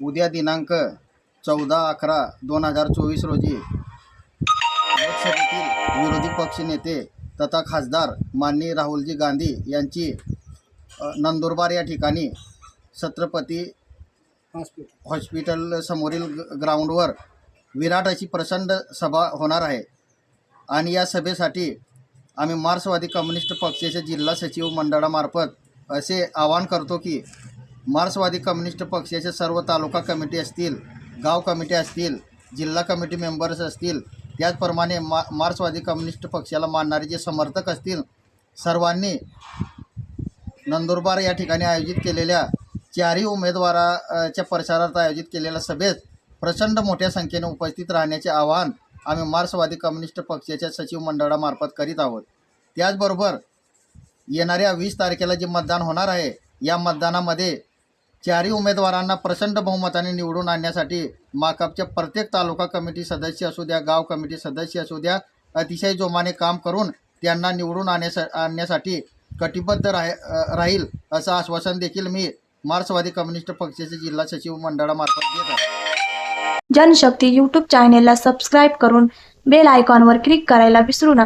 उद्या दिनांक चौदा अकरा दोन हजार चोवीस रोजी लोकसभेतील विरोधी पक्षनेते तथा खासदार माननीय राहुलजी गांधी यांची नंदुरबार या ठिकाणी छत्रपती हॉस्पिटल. समोरील ग्राउंडवर विराट अशी प्रचंड सभा होणार आहे. आणि या सभेसाठी आम्ही मार्क्सवादी कम्युनिस्ट पक्षाच्या जिल्हा सचिव मंडळामार्फत असे आवाहन करतो की मार्क्सवादी कम्युनिस्ट पक्षाचे सर्व तालुका कमिटी असतील गाव कमिटी असतील जिल्हा कमिटी मेंबर्स असतील त्याचप्रमाणे मा मार्क्सवादी कम्युनिस्ट पक्षाला मानणारे जे समर्थक असतील सर्वांनी नंदुरबार या ठिकाणी आयोजित केलेल्या चारही उमेदवाराच्या प्रचारार्थ आयोजित केलेल्या सभेत प्रचंड मोठ्या संख्येने उपस्थित राहण्याचे आवाहन आम्ही मार्क्सवादी कम्युनिस्ट पक्षाच्या सचिव मंडळामार्फत करीत आहोत. त्याचबरोबर येणाऱ्या वीस तारखेला जे मतदान होणार आहे या मतदानामध्ये चारही उमेदवारांना प्रचंड बहुमताने निवडून आणण्यासाठी माकपच्या प्रत्येक तालुका कमिटी सदस्य असू द्या गाव कमिटी सदस्य असू द्या अतिशय जोमाने काम करून त्यांना निवडून आणण्यासा आणण्यासाठी कटिबद्ध राह राहील असं आश्वासन देखील मी मार्क्सवादी कम्युनिस्ट पक्षाचे जिल्हा सचिव मंडळामार्फत देत आहे. जनशक्ती यूट्यूब चॅनेलला सबस्क्राईब करून बेल आयकॉनवर क्लिक करायला विसरू नका.